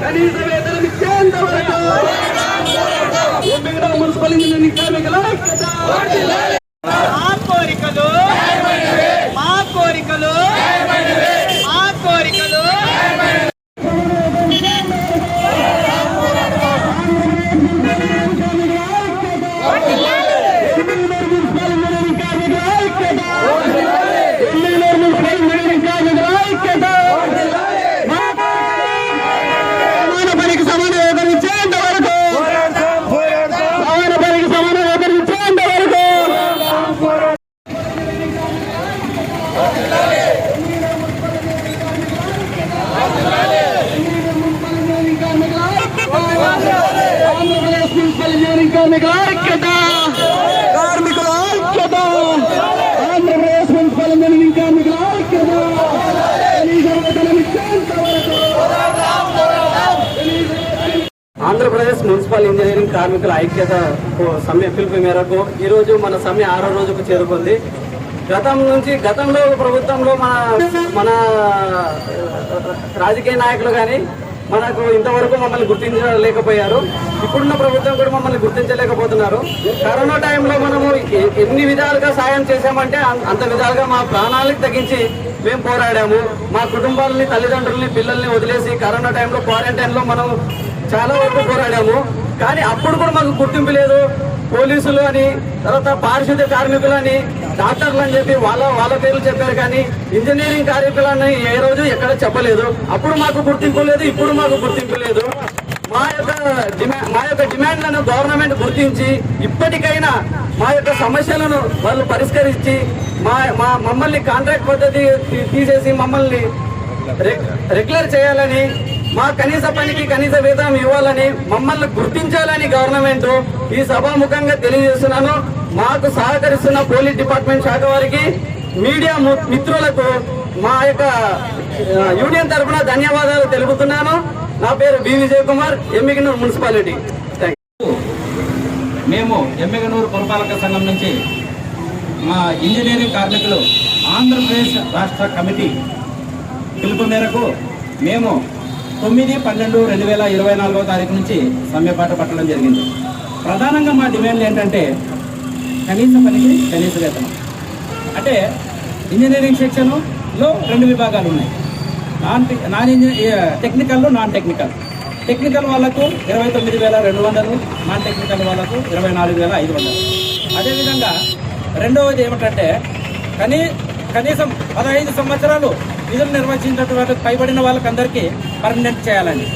కనీస వేతనం ఇచ్చేంత వరకు ఎమ్మిగనూరు మున్సిపల్ ఇంజనీరింగ్ కార్మికుల ఐక్యత మా కోరికలు మా కోరికలు సమాన పనికి సమాన వేతనం ఇచ్చేంత వరకు సమాన పనికి సమాన వేతనం ఇచ్చేంత వరకు ఆంధ్రప్రదేశ్ మున్సిపల్ ఇంజనీరింగ్ కార్మికుల ఐక్యత కార్మికుల ఐక్యత ఆంధ్రప్రదేశ్ మున్సిపల్ ఇంజనీరింగ్ కార్మికుల ఐక్యత కనీస వేతనం ఇచ్చేంత వరకు ఆంధ్రప్రదేశ్ మున్సిపల్ ఇంజనీరింగ్ కార్మికుల ఐక్యత సమ్మె పిలుపు మేరకు ఈ రోజు మన సమ్మె ఆరో రోజుకు చేరుకుంది. గతం నుంచి గతంలో ప్రభుత్వంలో మన మన రాజకీయ నాయకులు కానీ మనకు ఇంతవరకు మమ్మల్ని గుర్తించలేకపోయారు. ఇప్పుడున్న ప్రభుత్వం కూడా మమ్మల్ని గుర్తించలేకపోతున్నారు. కరోనా టైంలో మనము ఎన్ని విధాలుగా సాయం చేశామంటే అంత విధాలుగా మా ప్రాణాలకు తగ్గించి మేము పోరాడాము. మా కుటుంబాలని తల్లిదండ్రుల్ని పిల్లల్ని వదిలేసి కరోనా టైంలో క్వారంటైన్లో మనం చాలా వరకు పోరాడాము. కానీ అప్పుడు కూడా మాకు గుర్తింపు లేదు. పోలీసులు అని తర్వాత పారిశుద్ధ్య కార్మికులు అని డాక్టర్లు అని చెప్పి వాళ్ళ వాళ్ళ పేర్లు చెప్పారు కానీ ఇంజనీరింగ్ కార్మికులని ఏ రోజు ఎక్కడ చెప్పలేదు. అప్పుడు మాకు గుర్తింపు లేదు ఇప్పుడు మాకు గుర్తింపు లేదు. మా యొక్క డిమాండ్ మా యొక్క డిమాండ్లను గవర్నమెంట్ గుర్తించి ఇప్పటికైనా మా యొక్క సమస్యలను వాళ్ళు పరిష్కరించి మా మా మమ్మల్ని కాంట్రాక్ట్ పద్ధతి తీ- తీసేసి మమ్మల్ని రెగ్యులర్ చేయాలని మా కనీస పనికి కనీస వేతనం ఇవ్వాలని మమ్మల్ని గుర్తించాలని గవర్నమెంట్ ఈ సభాముఖంగా తెలియజేస్తున్నాను. మాకు సహకరిస్తున్న పోలీస్ డిపార్ట్మెంట్ శాఖ వారికి మీడియా మిత్రులకు మా యొక్క యూనియన్ తరఫున ధన్యవాదాలు తెలుపుతున్నాను. నా పేరు B Vijay Kumar Emmiganur municipality. Thank మేము ఎమ్మిగనూరు పురపాలక సంఘం నుంచి మా ఇంజనీరింగ్ కార్మికులు ఆంధ్రప్రదేశ్ రాష్ట్ర కమిటీ పిలుపు మేరకు మేము తొమ్మిది పన్నెండు రెండు వేల ఇరవై నాలుగో తారీఖు నుంచి సమ్మెపాట పట్టడం జరిగింది. ప్రధానంగా మా డిమాండ్లు ఏంటంటే కనీస పనికి కనీస వేతనం. అంటే ఇంజనీరింగ్ సెక్షన్లో రెండు విభాగాలు ఉన్నాయి. Non non engineer technical non technical. Technical వాళ్ళకు ఇరవై తొమ్మిది వేల రెండు వందలు నాన్ టెక్నికల్ వాళ్ళకు ఇరవై నాలుగు వేల ఐదు వందలు. అదేవిధంగా రెండవది ఏమిటంటే కనీ కనీసం పదహైదు సంవత్సరాలు విధులు నిర్వహించినటువంటి పైబడిన వాళ్ళకందరికీ పర్మనెంట్ చేయాలండి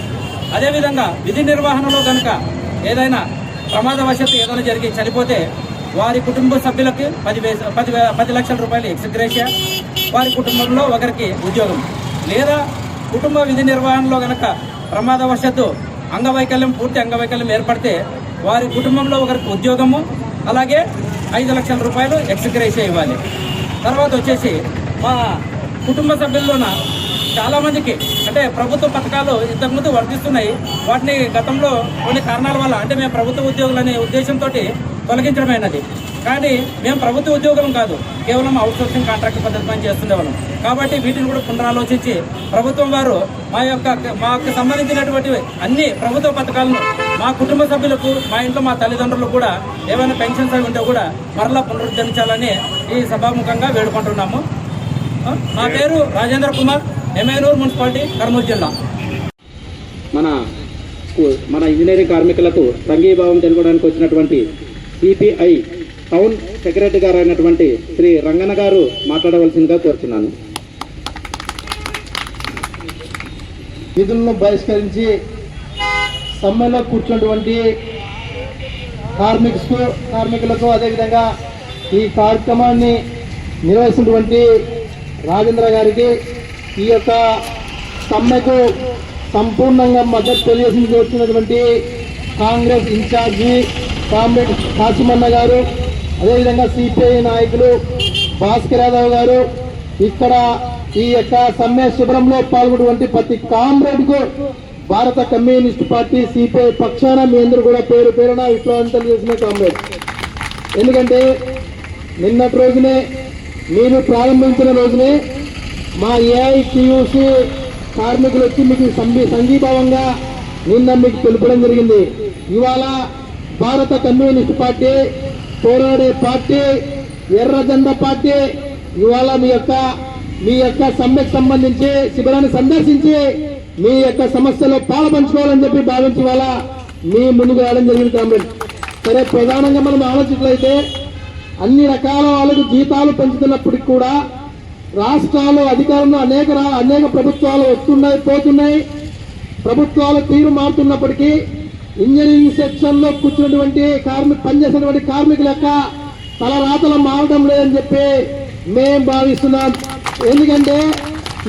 అదేవిధంగా విధి నిర్వహణలో కనుక ఏదైనా ప్రమాదవశాత్తు ఏదైనా జరిగి చనిపోతే వారి కుటుంబ సభ్యులకి పది పది పది లక్షల రూపాయలు ఎక్స్గ్రేషియా వారి కుటుంబంలో ఒకరికి ఉద్యోగం. లేదా కుటుంబ విధి నిర్వహణలో కనుక ప్రమాదవశాత్తు అంగవైకల్యం పూర్తి అంగవైకల్యం ఏర్పడితే వారి కుటుంబంలో ఒకరికి ఉద్యోగము అలాగే ఐదు లక్షల రూపాయలు ఎక్స్గ్రేషియా ఇవ్వాలి. తర్వాత వచ్చేసి మా కుటుంబ సభ్యుల్లోన చాలామందికి అంటే ప్రభుత్వ పథకాలు ఇంతకుముందు వర్తిస్తున్నాయి. వాటిని గతంలో కొన్ని కారణాల వల్ల అంటే మేము ప్రభుత్వ ఉద్యోగులు అనే ఉద్దేశంతో తొలగించడమైనది. కానీ మేము ప్రభుత్వ ఉద్యోగులం కాదు. కేవలం అవుట్సోర్సింగ్ కాంట్రాక్ట్ పద్ధతి పని చేస్తుండేవాళ్ళం కాబట్టి వీటిని కూడా పునరాలోచించి ప్రభుత్వం వారు మా యొక్క మాకు సంబంధించినటువంటి అన్ని ప్రభుత్వ పథకాలను మా కుటుంబ సభ్యులకు మా ఇంట్లో మా తల్లిదండ్రులకు కూడా ఏమైనా పెన్షన్స్ అవి ఉంటే కూడా మరలా పునరుద్ధరించాలని ఈ సభాముఖంగా వేడుకుంటున్నాము. మా పేరు రాజేంద్ర కుమార్. ఎమ్మెనూరు మున్సిపాలిటీ కర్నూలు జిల్లా. మన మన ఇంజనీరింగ్ కార్మికులకు సంఘీభావం తెలుపడానికి వచ్చినటువంటి సిపిఐ టౌన్ సెక్రటరీ గారు అయినటువంటి శ్రీ రంగన్న గారు మాట్లాడవలసిందిగా కోరుతున్నాను విధులను బహిష్కరించి సమ్మెలో కూర్చున్నటువంటి కార్మిక్స్ కార్మికులకు అదేవిధంగా ఈ కార్యక్రమాన్ని నిర్వహిస్తున్నటువంటి రాజేంద్ర గారికి ఈ యొక్క సమ్మెకు సంపూర్ణంగా మద్దతు తెలియజేసి వచ్చినటువంటి కాంగ్రెస్ ఇన్ఛార్జి కామ్రేడ్ కాసిమన్న గారు అదేవిధంగా సిపిఐ నాయకులు భాస్కర్ యాదవ్ గారు ఇక్కడ ఈ యొక్క సమ్మె శిబిరంలో పాల్గొన్నటువంటి ప్రతి కామ్రేడ్కు భారత కమ్యూనిస్ట్ పార్టీ సిపిఐ పక్షాన మీ అందరూ కూడా పేరు పేరున విప్లవంతం చేసిన కామ్రేడ్. ఎందుకంటే నిన్నటి రోజునే మీరు ప్రారంభించిన రోజునే మా ఏఐటియుసి కార్మికులు వచ్చి మీకు సంఘీ సంఘీభావంగా నిన్న మీకు తెలుపడం జరిగింది. ఇవాళ భారత కమ్యూనిస్ట్ పార్టీ పోరాడే పార్టీ ఎర్ర జెండా పార్టీ ఇవాళ మీ యొక్క మీ యొక్క సమ్మెకు సంబంధించి శిబిరాన్ని సందర్శించి మీ యొక్క సమస్యలో పాల్పంచుకోవాలని చెప్పి భావించి వాళ్ళ మీ ముందుకు రావడం జరిగింది కామ్రేడ్. సరే ప్రధానంగా మనం ఆలోచించినట్లయితే అన్ని రకాల వాళ్ళకు జీతాలు పెంచుతున్నప్పటికి కూడా రాష్ట్రాలు అధికారంలో అనేక రా- అనేక ప్రభుత్వాలు వస్తున్నాయి పోతున్నాయి. ప్రభుత్వాలు తీరు మారుతున్నప్పటికీ ఇంజనీరింగ్ సెక్షన్లో కూర్చున్నటువంటి కార్మిక పనిచేసినటువంటి కార్మికుల యొక్క తల రాతలు మారడం లేదని చెప్పి మేము భావిస్తున్నాం. ఎందుకంటే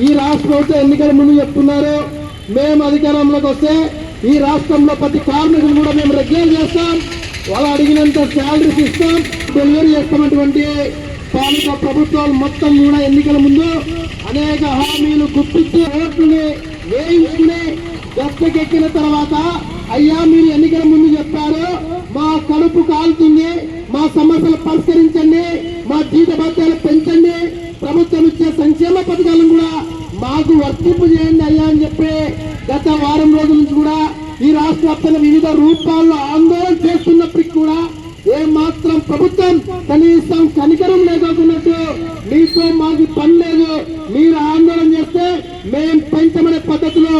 ఈ రాష్ట్ర ప్రభుత్వం ఎన్నికల ముందు చెప్తున్నారు. మేము అధికారంలోకి వస్తే ఈ రాష్ట్రంలో ప్రతి కార్మికులు కూడా మేము రెగ్యులర్ చేస్తాం. వాళ్ళు అడిగినంత శాలరీస్ ఇస్తాం. డెలివరీ చేస్తామటువంటి స్థానిక ప్రభుత్వాలు మొత్తం కూడా ఎన్నికల ముందు అనేక హామీలు గుర్తించి ఓట్లని వేయించుకుని గద్దెకెక్కిన తర్వాత అయ్యా మీరు ఎన్నికల ముందు చెప్పారు మా కడుపు కాలుతుంది మా సమస్యలు పరిష్కరించండి మా జీత భత్యాలు పెంచండి ప్రభుత్వం ఇచ్చే సంక్షేమ పథకాలను కూడా మాకు వర్తింపు చేయండి అయ్యా అని చెప్పి గత వారం రోజుల నుంచి కూడా ఈ రాష్ట్ర వ్యాప్తంగా వివిధ రూపాల్లో ఆందోళన చేస్తున్నప్పటికీ కూడా ఏ మాత్రం ప్రభుత్వం కనీసం కనికరం లేకపోతున్నట్టు మీతో మాకు పని లేదు. మీరు ఆందోళన చేస్తే మేం పెంచమనే పద్ధతిలో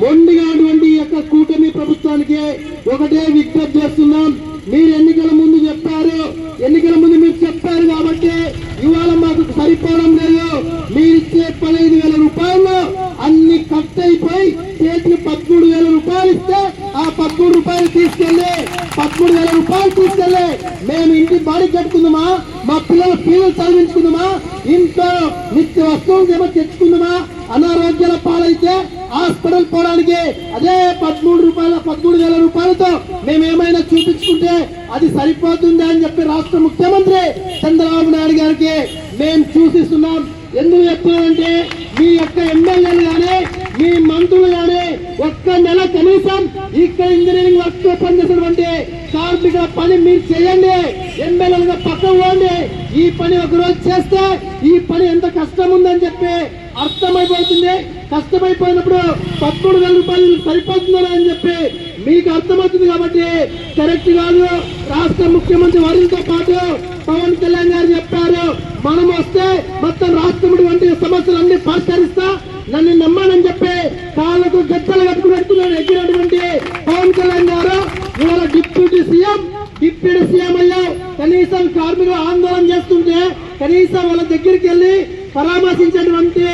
మొండిగా అటువంటి యొక్క కూటమి ప్రభుత్వానికి ఒకటే విజ్ఞప్తి చేస్తున్నాం. మీరు ఎన్నికల ముందు చెప్పారు. ఎన్నికల ముందు మీరు చెప్పారు కాబట్టి ఇవాళ మాకు సరిపోవడం లేదు. మీరు ఇచ్చే పదహైదు వేల రూపాయలు అన్ని కట్ అయిపోయి చేతికి పదమూడు వేల రూపాయలు ఇస్తే ఆ పదమూడు రూపాయలు తీసుకెళ్ళి పదమూడు వేల రూపాయలు తీసుకెళ్ళి కట్టి బాడీ కట్టుకుందామా మా పిల్లల ఫీజులు చదివించుకుందామా ఇంట్లో నిత్య వస్తువులు ఏమో తెచ్చుకుందామా? అనారోగ్యాల పాలైతే హాస్పిటల్ పోవడానికి అదే పదమూడు రూపాయల పదమూడు వేల రూపాయలతో మేము ఏమైనా చూపించుకుంటే అది సరిపోతుందా అని చెప్పి రాష్ట్ర ముఖ్యమంత్రి చంద్రబాబు నాయుడు గారికి మేము చూసిస్తున్నాం. ఎందుకు చెప్తున్నానంటే మీ యొక్క ఎమ్మెల్యేలు కానీ మీ మంత్రులు కానీ ఒక్క నెల కనీసం ఇక్కడ ఇంజనీరింగ్ వర్క్తో పనిచేసినటువంటి కార్మికుల పని మీరు చేయండి. ఎమ్మెల్యేలుగా పక్కన పోండి. ఈ పని ఒక రోజు చేస్తే ఈ పని ఎంత కష్టం ఉందని చెప్పి అర్థమైపోతుంది. కష్టమైపోయినప్పుడు పదమూడు వేల రూపాయలు సరిపోతుందని అని చెప్పి మీకు అర్థమవుతుంది కాబట్టి కరెక్ట్ కాదు. రాష్ట్ర ముఖ్యమంత్రి వారితో పాటు పవన్ కళ్యాణ్ గారు చెప్పారు మనం వస్తే మొత్తం రాష్ట్రం వంటి సమస్యలన్నీ పరిష్కరిస్తా. నన్ను నమ్మానని చెప్పి కాళ్ళకు గద్దలు కట్టుకున్నట్టున్నాడు ఎక్కినటువంటి పవన్ కళ్యాణ్ గారు. ఇవాళ డిప్యూటీ సీఎం డిప్యూటీ సీఎం అయ్యావు. కనీసం కార్మికులు ఆందోళన చేస్తుంటే కనీసం వాళ్ళ దగ్గరికి వెళ్ళి పరామర్శించేటువంటి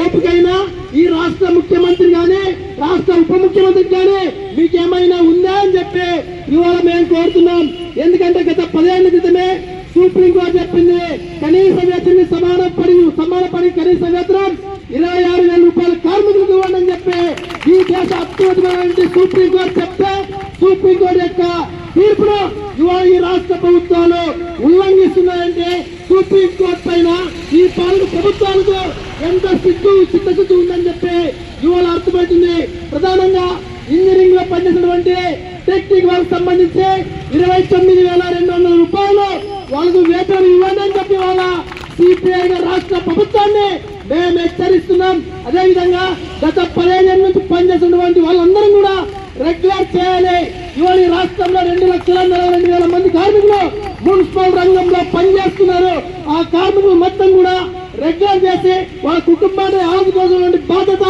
ఓపికైనా ఈ రాష్ట్ర ముఖ్యమంత్రి గానే రాష్ట్ర ఉప ముఖ్యమంత్రి కానీ మీకేమైనా ఉందా అని చెప్పి ఇవాళ మేము కోరుతున్నాం. ఎందుకంటే గత పదేళ్ళ క్రితమే సుప్రీంకోర్టు చెప్పింది కనీస వేతనం సమాన పడి సమాన పడి కనీస వేతనం ఇరవై ఆరు వేల రూపాయల కార్మికులకు ఇవ్వండి అని చెప్పి ఈ దేశ అత్యున్నతమైనటువంటి సుప్రీంకోర్టు చెప్తే సుప్రీంకోర్టు యొక్క తీర్పును ఇవాళ ఈ రాష్ట్ర ప్రభుత్వాలు ఉల్లంఘిస్తున్నాయంటే సుప్రీంకోర్టు పైన ఈ పాలక ప్రభుత్వాలకు ఎంత సిగ్గు చిత్తశుద్ధి ఉందని చెప్పి ఇవాళ అర్థమవుతుంది. ప్రధానంగా ఇంజనీరింగ్లో పనిచేసినటువంటి టెక్నిక్ వాళ్ళకి సంబంధించి ఇరవై తొమ్మిది వేల రెండు వందల రూపాయలు వాళ్ళకు వేతనం ఇవ్వండి అని చెప్పి వాళ్ళ సిపిఐ రాష్ట్ర ప్రభుత్వాన్ని మేము హెచ్చరిస్తున్నాం. అదేవిధంగా గత పదిహేను నుంచి పనిచేసినటువంటి వాళ్ళందరం కూడా రెగ్యులర్ చేయాలి. ఇవాళ ఈ రాష్ట్రంలో రెండు లక్షల నలభై రెండు వేల మంది కార్మికులు మున్సిపల్ రంగంలో పనిచేస్తున్నారు. ఆ కార్మికులు మొత్తం కూడా రెగ్యులర్ చేసి వాళ్ళ కుటుంబాన్ని ఆదుకోవాల్సిన బాధ్యత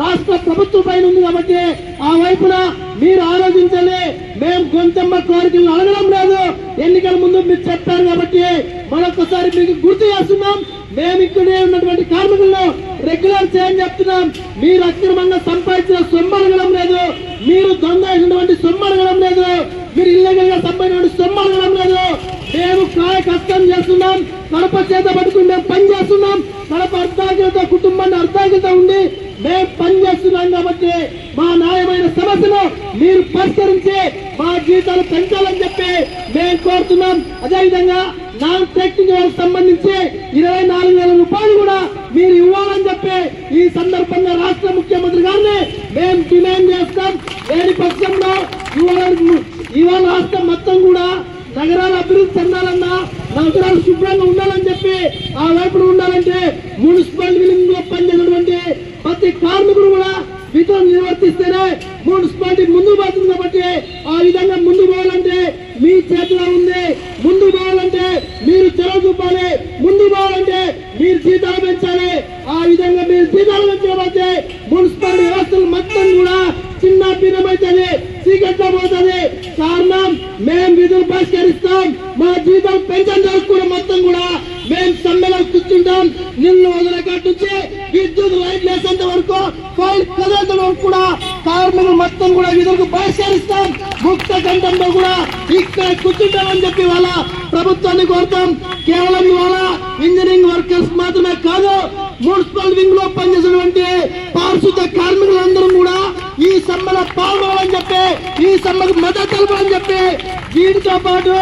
రాష్ట్ర ప్రభుత్వం పైన ఉంది కాబట్టి ఆ వైపున మీరు ఆలోచించాలి మేము గొంతమ్మ కోరికలను అడగడం లేదు. ఎన్నికల ముందు మీరు చెప్పారు కాబట్టి మరొకసారి మీకు గుర్తు చేస్తున్నాం. మేము ఇక్కడే ఉన్నటువంటి కార్మికులను రెగ్యులర్ చేయని చెప్తున్నాం? మీరు అక్రమంగా సంపాదించిన సొమ్ము అడగడం లేదు. మీరు దొంగ అయినటువంటి సొమ్ము అడగడం లేదు. మీరు ఇల్లగల్గా సంపాదించిన సొమ్ము అడగడం లేదు. మేము కాయ కష్టం చేస్తున్నాం. కడప చేత పట్టుకుని మేము పని చేస్తున్నాం. కడప అర్ధాంగిలతో కుటుంబాన్ని అర్ధాంగిలతో ఉండి మేము పని చేస్తున్నాం కాబట్టి మా న్యాయమైన సమస్యను మీరు పరిష్కరించి మా జీతాలు పెంచాలని చెప్పి మేము కోరుతున్నాం. అదేవిధంగా నాన్ టెక్నిక్ వాళ్ళకి సంబంధించి ఇరవై నాలుగు వేల రూపాయలు కూడా మీరు ఇవ్వాలని చెప్పి ఈ సందర్భంగా రాష్ట్ర ముఖ్యమంత్రి గారిని మేము డిమాండ్ చేస్తాం. లేని పక్షంలో ఇవాళ ఇవాళ రాష్ట్రం మొత్తం కూడా నగరాలు అభివృద్ధి చెందాలన్నా నగరాలు శుభ్రంగా ఉండాలని చెప్పి ఆ వైపున ఉండాలంటే మున్సిపల్ విలింగ్లో పనిచేసినటువంటి ప్రతి కార్మికుడు కూడా విధులు నిర్వర్తిస్తేనే మున్సిపాలిటీ ముందు పోతుంది కాబట్టి ఆ విధంగా ముందు పోవాలంటే మీ చేతిలో ఉంది. ముందు పోవాలంటే మీరు చొరవ చూపాలి. ముందు పోవాలంటే మీరు జీతాలు పెంచాలి. ఆ విధంగా మీరు జీతాలు పెంచకపోతే మున్సిపాలిటీ వ్యవస్థలు మొత్తం కూడా చిన్న భిన్నమవుతుంది చీకట్లో పోతుంది. కారణం మేము విధులు పరిష్కరిస్తాం. మా జీతం పెన్షన్ చేసుకున్న మొత్తం కూడా మేము సమ్మెలో కూర్చుంటాం. నిన్ను వదిలేకట్టు నుంచి విద్యుత్ లైట్ లేసేంత వరకు ఫైల్ కదేంత వరకు కూడా కార్మికులు మొత్తం కూడా విధులకు బహిష్కరిస్తాం. ముక్త గంటంలో కూడా ఇక్కడ కూర్చుంటామని చెప్పి వాళ్ళ ప్రభుత్వాన్ని కోరుతాం. కేవలం ఇవాళ ఇంజనీరింగ్ వర్కర్స్ మాత్రమే కాదు మున్సిపల్ వింగ్లో పనిచేసినటువంటి పారిశుద్ధ కార్మికులందరూ కూడా ఈ సమ్మెలో పాల్గొనాలని చెప్పి ఈ సమ్మెకు మద్దతు తెలపాలని చెప్పి దీనితో పాటు